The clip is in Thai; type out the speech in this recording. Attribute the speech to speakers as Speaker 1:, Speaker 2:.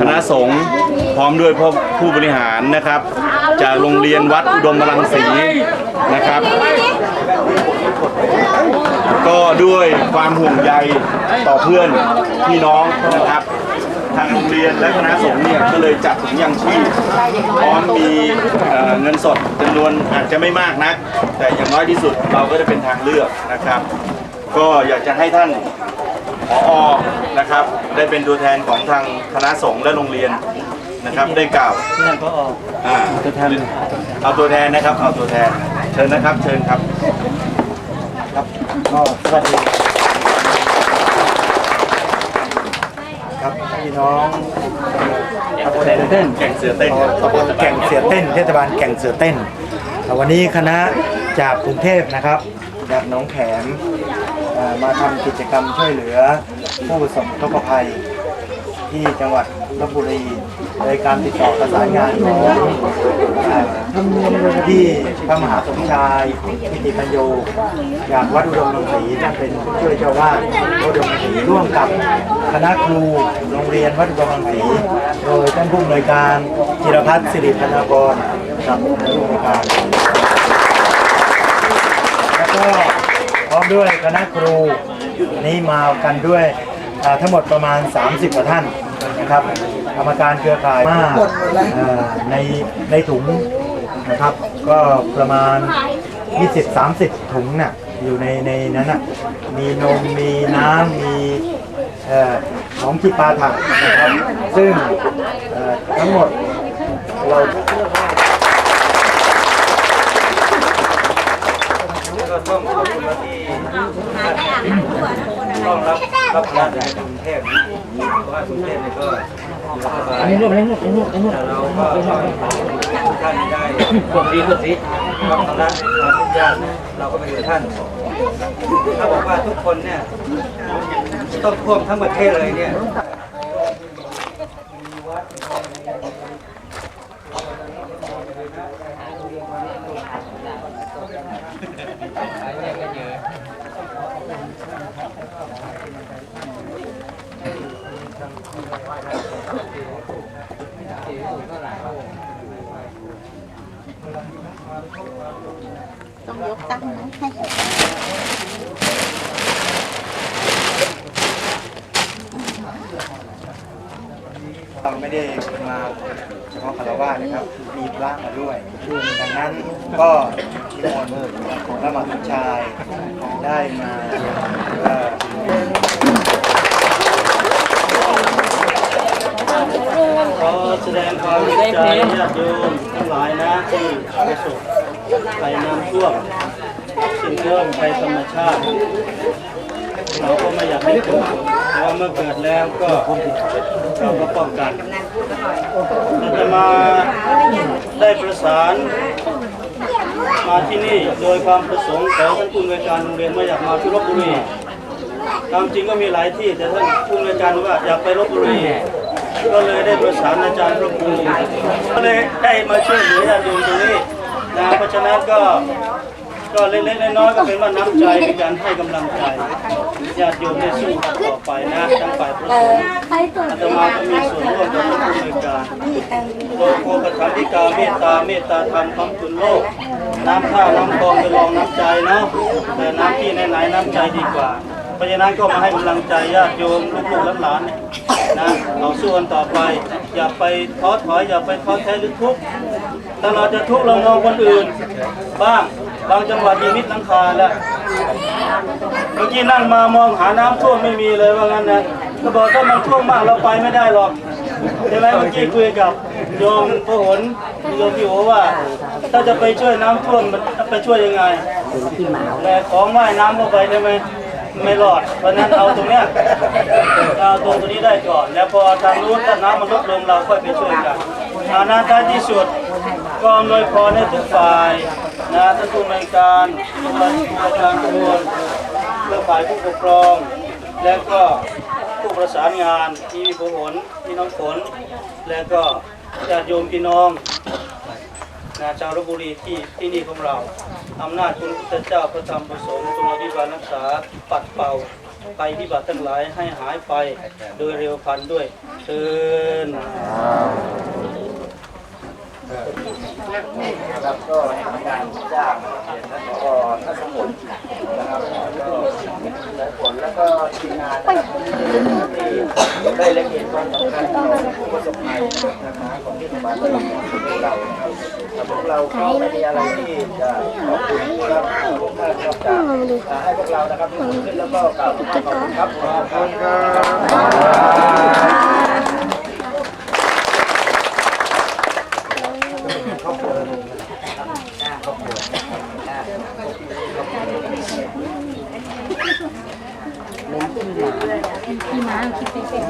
Speaker 1: คณะสงฆ์พร้อมด้วยพ่อผู้บริหารนะครับ จากโรงเรียนวัดอุดมรังสีนะครับ ก็ด้วยความห่วงใยต่อเพื่อนพี่น้องนะครับทางโรงเรียนและคณะสงฆ์เนี่ยก็เลยจัดถุงยังชีพพร้อมมีเเงินสดจำนวนอาจจะไม่มากนัก แต่อย่างน้อยที่สุดเราก็จะเป็นทางเลือกนะครับ ก็อยากจะให้ท่าน ผอนะครับ ได้เป็นตัวแทนของทางคณะสงฆ์และโรงเรียนนะครับ ได้กล่าว
Speaker 2: นั่นก็ออก
Speaker 1: อ่า
Speaker 2: ตัวแทน
Speaker 1: เอาตัวแทนนะครับ เอาตัวแทน เชิญนะครับ เชิญครับ
Speaker 2: ครับก็สวัสดีครับพี่น้องตำบลเสือเต้น
Speaker 1: แก่งเสือเต้น
Speaker 2: ตำบลแก่งเสือเต้น เทศบาลแก่งเสือเต้นอ่าวันนี้คณะจากกรุงเทพนะครับ จากหนองแขมมาทำกิจกรรมช่วยเหลือ ผู้ประสบอุทกภัยที่จังหวัดลบบุรีโดยการติดต่อประสานงานของอ่าที่พระมหาสมชายพิติปัญโยจากวัดอุดมรังสีท่นเป็นผู้ช่วยเจ้าวาดวัดอุดมศรีร่วมกับคณะครูโรงเรียนวัดอุดมรังสีโดยท่านผู้อำนวยการจิรพัฒน์สิริพนากรกับผู้อำนวยการ แล้วก็พร้ อมด้วยคณะครูนี่มากันด้วยทั้งหมดประมาณ 30 กว่าท่านนะครับกรรมการเครือข่ายมากในในถุงนะครับ ก็ประมาณ 20-30 ถุงน่ะอยู่ในในนั้นน่ะมีนมมีน้ำมีของที่ปาถักนะครับซึ่งทั้งหมดเรา ก็ต้องขอบคุณที่ ต้องรับรับงานจากรุงเทพนะเพราะว่ากรุงเทพเนี่ยก็อันนี้รูปอันนี้รูปอันนี้รูปอันนี้เราก็ท่านได้กดดีกดดีรับคณะมาทุกญาติเราก็ไปอยู่ท่านถ้าบอกว่าทุกคนเนี่ยต้องท่วมทั้งประเทศเลยเนี่ย
Speaker 3: ยกตั้งนะให้
Speaker 2: เราไม่ได้มาเฉพาะคารวะนะครับ มีพระมาด้วย ดังนั้นก็นิมอนต์พระมหาชายได้มา
Speaker 4: ขอแสดงความดีใจญาติโยมทั้งหลายนะที่ประสบ ภัยน้ำท่วมสิ่งเรื่องภัยธรรมชาติเราก็ไม่อยากให้เกิดแต่ว่าเมื่อเกิดแล้วก็เราก็ป้องกันเราจะมาได้ประสานมาที่นี่โดยความประสงค์ของท่านผู้อำนวยการโรงเรียนว่าอยากมาที่ลบบุรีตามจริงก็มีหลายที่แต่ท่านผู้อำนวยการว่าอยากไปลบบุรีก็เลยได้ประสานอาจารย์พระครูก็เลยได้มาช่วยเหลือญาติโยมตรงนี้ะเพราะฉะนั้นก็ก็เล็กๆน้อยๆก็เป็นว่าน้ำใจในการให้กำลังใจญาติโยมได้สู้กันต่อไปนะทั้งฝ่ายพระสงฆ์อาตมาก็มีส่วนร่วมกับผู้บริการโลกโกคธรรมธิกาเมตตาเมตตาธรรมคำคุณโลก น้ำท่าน้ำกองไปลองน้ำใจเนาะแต่น้ำที่ไหนๆน้ำใจดีกว่า เพราะฉะนั้นก็มาให้กำลังใจญาติโยมลูกๆหลานๆเนี่ยนะเราสู้กันต่อไป อย่าไปท้อถอยอย่าไปท้อแท้หรือทุกข์ถ้าเราจะทุกข์เรามองคนอื่น บ้างบางจังหวัดมีมิดหลังคาแล้วเมื่อกี้นั่งมามองหาน้ำท่วมไม่มีเลยว่างั้นนะก็บอกถ้ามันท่วมมากเราไปไม่ได้หรอกใช่ไหมเมื่อกี้คุยกับโยมพหลโยมพี่โอว่า ถ้าจะไปช่วยน้ำท่วมมันไปช่วยยังไงแต่ของว่ายน้ำเข้าไปใช่ไหม ไม่รอด เพราะฉะนั้นเอาตรงเนี้ยเอาตรงตัวนี้ได้ก่อน แล้วพอทางนู้นถ้าน้ำมันลดลงเราค่อยไปช่วยกันอานาท้ายที่สุดก็อำนวยพรให้ทุกฝ่ายนะท่านผู้ในการทุกท่านผู้อาจารย์ทุกคนและฝ่ายผู้ปกครอง และก็ผู้ประสานงานที่มีผู้ผลพี่น้องฝนและก็ญาติโยมพี่น้อง นะชาวลบบุรีที่ที่นี่ของเราอำนาจคุณพระพุทธเจ้าพระธรรมพระสงฆ์จงอภิบาลรักษาปัดเป่าภัยพิบัติทั้งหลายให้หายไปโดยเร็วพันด้วยเชิญ
Speaker 5: ครับก็มีการจ้างท่านผอท่านสมุนนะครับก็หลายผลแล้วก็ทีมงานนะครับที่ได้เล็งเห็นความสำคัญของผู้ประสบภัยนะครับของเทศบาลของเราครับแต่พวกเราก็ไม่มีอะไรที่จะขอบคุณครับทุกท่านนอกจากให้พวกเรานะครับขึ้นแล้วก็กล่าวขอบคุณครับขอบคุณครับครอบครัว
Speaker 6: พี่ม้าคิดไปเสร็จ